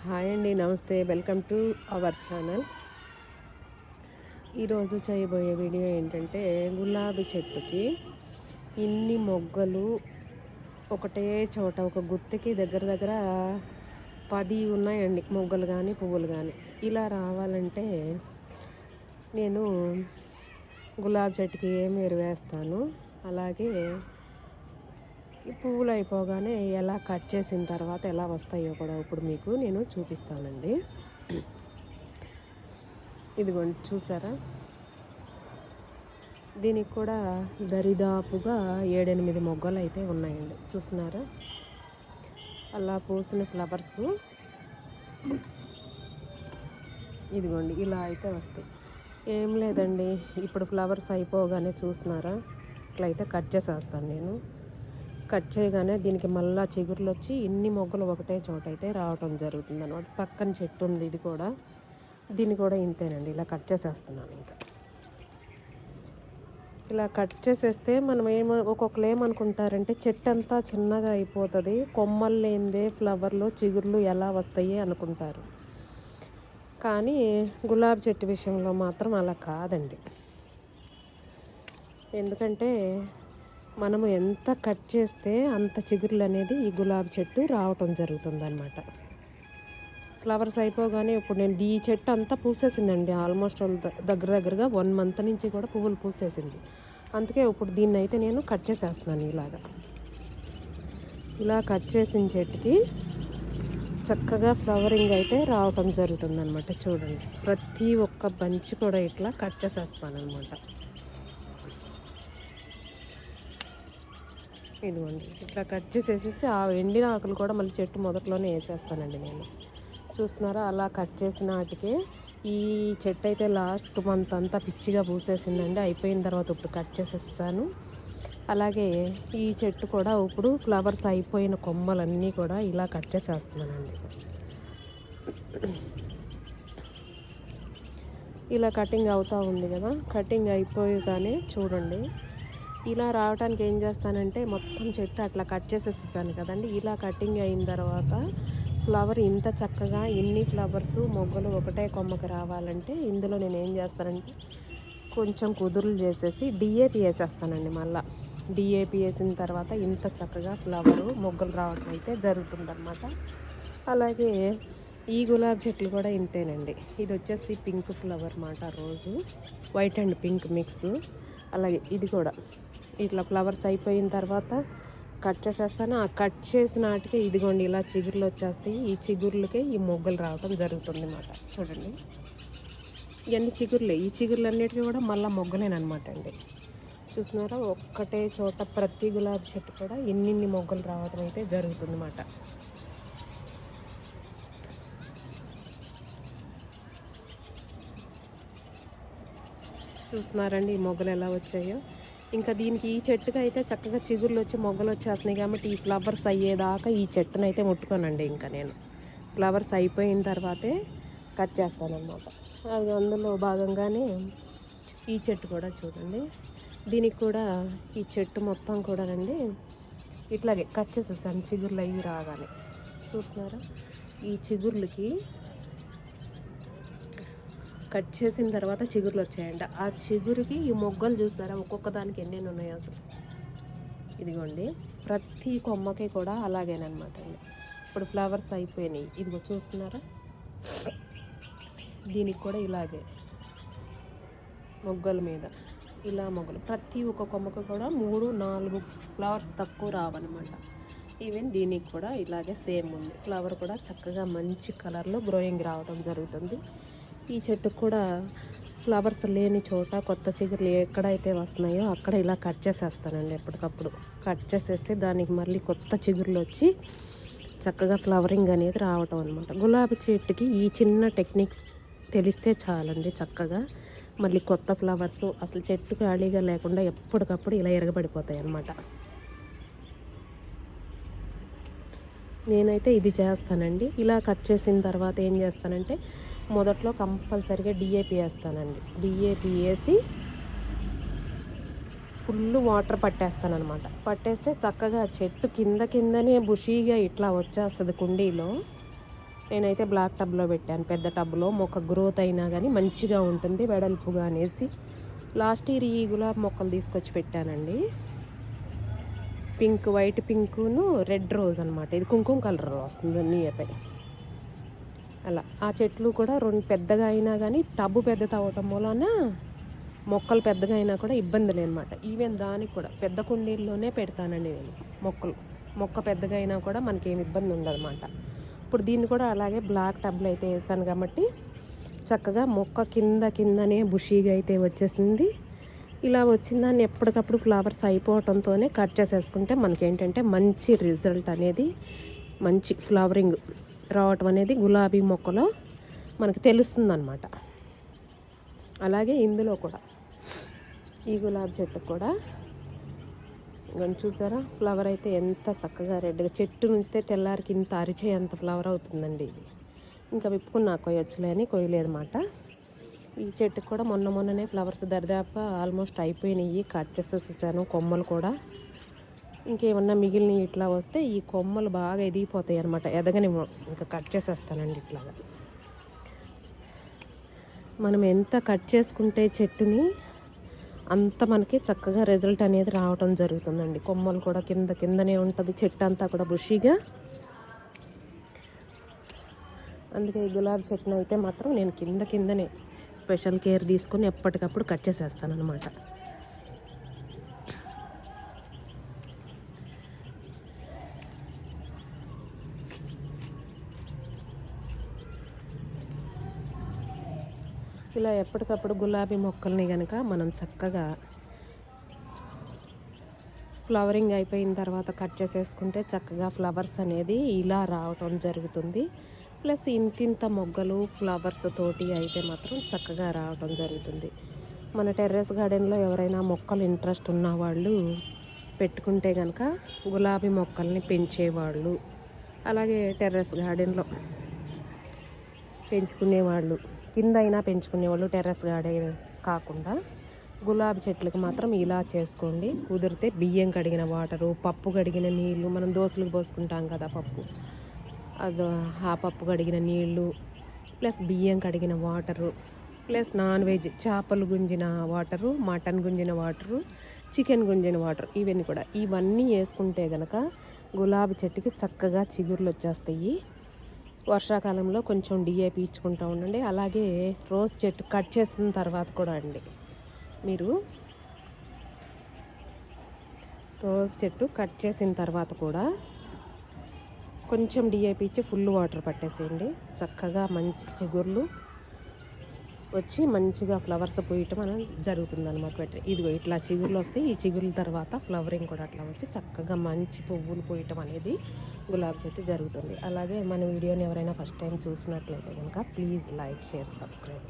Hi అండి నమస్తే. Welcome to our channel. ఈరోజు చేయబోయే వీడియో ఏంటంటే గులాబీ చెట్టుకి ఇన్ని మొగ్గలు ఒకటే చోట ఒక గుత్తికి దగ్గర దగ్గర పది ఉన్నాయండి మొగ్గలు కానీ పువ్వులు కానీ ఇలా రావాలంటే నేను గులాబీ చెట్టుకి ఏం వేస్తాను అలాగే పువ్వులు అయిపోగానే ఎలా కట్ చేసిన తర్వాత ఎలా వస్తాయో కూడా ఇప్పుడు మీకు నేను చూపిస్తానండి. ఇదిగోండి చూసారా? దీనికి కూడా దరిదాపుగా ఏడెనిమిది మొగ్గలు అయితే ఉన్నాయండి. చూస్తున్నారా? అలా పూసిన ఫ్లవర్స్. ఇదిగోండి ఇలా అయితే వస్తాయి. ఏం లేదండి ఇప్పుడు ఫ్లవర్స్ అయిపోగానే చూసినారా ఇట్లయితే కట్ చేసేస్తాను నేను. కట్ చేయగానే దీనికి మళ్ళా చిగురులు వచ్చి ఇన్ని మొగ్గలు ఒకటే చోట అయితే రావటం జరుగుతుంది అనమాట పక్కన చెట్టు ఉంది ఇది కూడా. దీన్ని కూడా ఇంతేనండి. ఇలా కట్ చేసేస్తున్నాను ఇంకా. ఇలా కట్ చేసేస్తే మనం ఏమ ఒక్కొక్కరు ఏమనుకుంటారంటే చెట్టు అంతా చిన్నగా అయిపోతుంది. కొమ్మలు లేనిదే ఫ్లవర్లు చిగుర్లు ఎలా వస్తాయి అనుకుంటారు. కానీ గులాబీ చెట్టు విషయంలో మాత్రం అలా కాదండి. ఎందుకంటే మనము ఎంత కట్ చేస్తే అంత చిగురులు అనేది ఈ గులాబీ చెట్టు రావటం జరుగుతుంది అనమాట ఫ్లవర్స్ అయిపోగానే ఇప్పుడు నేను ఈ చెట్టు అంతా పూసేసిందండి. ఆల్మోస్ట్ దగ్గర దగ్గరగా వన్ మంత్ నుంచి కూడా పువ్వులు పూసేసింది. అందుకే ఇప్పుడు దీన్ని అయితే నేను కట్ చేసేస్తున్నాను ఇలాగా. ఇలా కట్ చేసిన చెట్టుకి చక్కగా ఫ్లవరింగ్ అయితే రావటం జరుగుతుందనమాట చూడండి ప్రతి ఒక్క బంచి కూడా ఇట్లా కట్ చేసేస్తాను అనమాట ఇదిగోండి. ఇట్లా కట్ చేసేసేసి ఆ ఎండిన ఆకులు కూడా మళ్ళీ చెట్టు మొదట్లోనే వేసేస్తానండి నేను. చూస్తున్నారా? అలా కట్ చేసిన వాటికి ఈ చెట్టు అయితే లాస్ట్ మంత్ అంతా పిచ్చిగా పూసేసిందండి. అయిపోయిన తర్వాత ఇప్పుడు కట్ చేసేస్తాను. అలాగే ఈ చెట్టు కూడా ఇప్పుడు ఫ్లవర్స్ అయిపోయిన కొమ్మలన్నీ కూడా ఇలా కట్ చేసేస్తున్నానండి. ఇలా కటింగ్ అవుతూ ఉంది కదా? కటింగ్ అయిపోయి కానీ చూడండి. ఇలా రావడానికి ఏం చేస్తానంటే మొత్తం చెట్టు అట్లా కట్ చేసేసేసాను కదండి. ఇలా కటింగ్ అయిన తర్వాత ఫ్లవర్ ఇంత చక్కగా ఇన్ని ఫ్లవర్స్ మొగ్గలు ఒకటే కొమ్మకి రావాలంటే ఇందులో నేను ఏం చేస్తానంటే కొంచెం కుదురులు చేసేసి డిఏపి వేసేస్తానండి మళ్ళీ. డిఏపి వేసిన తర్వాత ఇంత చక్కగా ఫ్లవరు మొగ్గలు రావడం అయితే జరుగుతుందన్నమాట. అలాగే ఈ గులాబీ చెట్లు కూడా ఇంతేనండి. ఇది వచ్చేసి పింక్ ఫ్లవర్ మాట రోజు. White and pink mix. అలాగే ఇది కూడా. ఇట్లా ఫ్లవర్స్ అయిపోయిన తర్వాత కట్ చేసేస్తాను. ఆ కట్ చేసిన నాటికే ఇదిగోండి ఇలా చిగుర్లు వచ్చేస్తాయి. ఈ చిగుర్లకే ఈ మొగ్గలు రావడం జరుగుతుంది అన్నమాట. చూడండి. ఇవన్నీ చిగురులే. ఈ చిగుర్లు అన్నిటికీ కూడా మళ్ళీ మొగ్గలేనమాట అండి. చూస్తున్నారా? ఒక్కటే చోట ప్రతి గులాబీ చెట్టు కూడా ఎన్నిన్ని మొగ్గలు రావడం అయితే జరుగుతుంది అన్నమాట. చూస్తున్నారండి ఈ మొగ్గలు ఎలా వచ్చాయో. ఇంకా దీనికి ఈ చెట్టుకి అయితే చక్కగా చిగుర్లు వచ్చి మొగ్గలు వచ్చేస్తున్నాయి కాబట్టి ఈ ఫ్లవర్స్ అయ్యేదాకా ఈ చెట్టును అయితే ముట్టుకోనండి ఇంకా నేను. ఫ్లవర్స్ అయిపోయిన తర్వాతే కట్ చేస్తానన్నమాట. అది అందులో భాగంగానే ఈ చెట్టు కూడా చూడండి. దీనికి కూడా ఈ చెట్టు మొత్తం కూడానండి ఇట్లాగే కట్ చేసేసాను చిగుర్లు అయ్యి రాగానే. చూస్తున్నారా? ఈ చిగుర్లకి కట్ చేసిన తర్వాత చిగురులు వచ్చాయంట. ఆ చిగురుకి ఈ మొగ్గలు చూస్తారా? ఒక్కొక్క దానికి ఎన్నెన్ని ఉన్నాయి అసలు? ఇదిగోండి. ప్రతి కొమ్మకి కూడా అలాగేనమాట అండి. ఇప్పుడు ఫ్లవర్స్ అయిపోయినాయి. ఇదిగో చూస్తున్నారా? దీనికి కూడా ఇలాగే మొగ్గల మీద ఇలా మొగ్గలు. ప్రతి ఒక్క కొమ్మకు కూడా మూడు నాలుగు ఫ్లవర్స్ తక్కువ రావన్నమాట. ఈవెన్ దీనికి కూడా ఇలాగే సేమ్ ఉంది. ఫ్లవర్ కూడా చక్కగా మంచి కలర్లో గ్రోయింగ్ రావడం జరుగుతుంది. ఈ చెట్టుకు కూడా ఫ్లవర్స్ లేని చోట కొత్త చిగురులు ఎక్కడైతే వస్తున్నాయో అక్కడ ఇలా కట్ చేసేస్తానండి ఎప్పటికప్పుడు. కట్ చేసేస్తే దానికి మళ్ళీ కొత్త చిగురులు వచ్చి చక్కగా ఫ్లవరింగ్ అనేది రావటం అనమాట గులాబీ చెట్టుకి ఈ చిన్న టెక్నిక్ తెలిస్తే చాలండి చక్కగా. మళ్ళీ కొత్త ఫ్లవర్స్ అసలు చెట్టు ఖాళీగా లేకుండా ఎప్పటికప్పుడు ఇలా ఎరగబడిపోతాయి అన్నమాట. నేనైతే ఇది చేస్తానండి. ఇలా కట్ చేసిన తర్వాత ఏం చేస్తానంటే మొదట్లో కంపల్సరిగా డిఏపి వేస్తానండి. డిఏపి వేసి ఫుల్ వాటర్ పట్టేస్తాను అనమాట పట్టేస్తే చక్కగా చెట్టు కింద కిందనే బుషీగా ఇట్లా వచ్చేస్తుంది కుండీలో. నేనైతే బ్లాక్ టబ్లో పెట్టాను. పెద్ద టబ్లో మొక్క గ్రోత్ అయినా కానీ మంచిగా ఉంటుంది. వెడల్పుగా అనేసి లాస్ట్ ఇయర్ ఈ గులాబ్ మొక్కలు తీసుకొచ్చి పెట్టానండి. పింక్ వైట్ పింకును రెడ్ రోజ్ అనమాట ఇది కుంకుమ కలర్ వస్తుంది నియర్ అలా. ఆ చెట్లు కూడా రెండు పెద్దగా అయినా కానీ టబ్బు పెద్దది అవ్వటం మూలన మొక్కలు పెద్దగా అయినా కూడా ఇబ్బంది లేదనమాట ఈవెన్ దానికి కూడా పెద్ద కుండీల్లోనే పెడతానండి నేను మొక్కలు. మొక్క పెద్దగా అయినా కూడా మనకేం ఇబ్బంది ఉండదన్నమాట. ఇప్పుడు దీన్ని కూడా అలాగే బ్లాక్ టబ్లో అయితే వేసాను కాబట్టి చక్కగా మొక్క కింద కిందనే బుషీగా అయితే వచ్చేసింది. ఇలా వచ్చిన దాన్ని ఎప్పటికప్పుడు ఫ్లవర్స్ అయిపోవటంతోనే కట్ చేసేసుకుంటే మనకి ఏంటంటే మంచి రిజల్ట్ అనేది మంచి ఫ్లవరింగ్ రావటం అనేది గులాబీ మొక్కలో మనకు తెలుస్తుంది అనమాట అలాగే ఇందులో కూడా ఈ గులాబీ చెట్టు కూడా. ఇంకా చూసారా? ఫ్లవర్ అయితే ఎంత చక్కగా రెడ్గా చెట్టు నుంచితే తెల్లారికి ఇంత అరిచే అంత ఫ్లవర్ అవుతుందండి ఇది. ఇంకా విప్పుకున్నా నాకు కొయ్యొచ్చులే అని కొయ్యలేదన్నమాట. ఈ చెట్టుకు కూడా మొన్న మొన్ననే ఫ్లవర్స్ దరిదాపు ఆల్మోస్ట్ అయిపోయినాయి. కట్ చేసేసాను కొమ్మలు కూడా. ఇంకేమన్నా మిగిలినవి ఇట్లా వస్తే ఈ కొమ్మలు బాగా ఎదిగిపోతాయి అనమాట ఎదగని ఇంకా కట్ చేసేస్తానండి ఇట్లాగా. మనం ఎంత కట్ చేసుకుంటే చెట్టుని అంత మనకి చక్కగా రిజల్ట్ అనేది రావటం జరుగుతుందండి. కొమ్మలు కూడా కింద కిందనే ఉంటుంది. చెట్టు అంతా కూడా బుషీగా. అందుకే ఈ గులాబీ చెట్టును అయితే మాత్రం నేను కింద కిందనే స్పెషల్ కేర్ తీసుకొని ఎప్పటికప్పుడు కట్ చేసేస్తాను అనమాట ఇలా ఎప్పటికప్పుడు గులాబీ మొక్కల్ని కనుక మనం చక్కగా ఫ్లవరింగ్ అయిపోయిన తర్వాత కట్ చేసేసుకుంటే చక్కగా ఫ్లవర్స్ అనేది ఇలా రావటం జరుగుతుంది. ప్లస్ ఇంతింత మొగ్గలు ఫ్లవర్స్ తోటి అయితే మాత్రం చక్కగా రావటం జరుగుతుంది. మన టెర్రస్ గార్డెన్లో ఎవరైనా మొక్కలు ఇంట్రెస్ట్ ఉన్న వాళ్ళు పెట్టుకుంటే కనుక గులాబీ మొక్కల్ని పెంచేవాళ్ళు. అలాగే టెర్రస్ గార్డెన్లో పెంచుకునేవాళ్ళు. కింద అయినా పెంచుకునేవాళ్ళు టెర్రస్ గార్డెన్ కాకుండా. గులాబీ చెట్లకు మాత్రం ఇలా చేసుకోండి. కుదిరితే బియ్యం కడిగిన వాటరు పప్పు కడిగిన నీళ్ళు మనం దోశలకు పోసుకుంటాం కదా పప్పు. అది ఆ పప్పు కడిగిన నీళ్ళు ప్లస్ బియ్యం కడిగిన వాటరు ప్లస్ నాన్ వెజ్ చేపలు గుంజిన వాటరు మటన్ గుంజిన వాటరు చికెన్ గుంజిన వాటర్ ఇవన్నీ కూడా. ఇవన్నీ వేసుకుంటే కనుక గులాబీ చెట్టుకి చక్కగా చిగుర్లు వచ్చేస్తాయి. వర్షాకాలంలో కొంచెం డిఏపి ఇచ్చుకుంటూ ఉండండి. అలాగే రోజ్ చెట్టు కట్ చేసిన తర్వాత కూడా అండి. మీరు రోజ్ చెట్టు కట్ చేసిన తర్వాత కూడా కొంచెం డిఏపి ఇచ్చి ఫుల్ వాటర్ పట్టేసేయండి. చక్కగా మంచి చిగుర్లు వచ్చి మంచిగా ఫ్లవర్స్ పోయటం అనేది జరుగుతుంది అనమాట ఇదిగో ఇట్లా చిగురులు వస్తే ఈ చిగురుల తర్వాత ఫ్లవరింగ్ కూడా అట్లా వచ్చి చక్కగా మంచి పువ్వులు పోయటం అనేది గులాబీ చెట్టు జరుగుతుంది. అలాగే మన వీడియోని ఎవరైనా ఫస్ట్ టైం చూసినట్లయితే కనుక ప్లీజ్ లైక్ షేర్ సబ్స్క్రైబ్.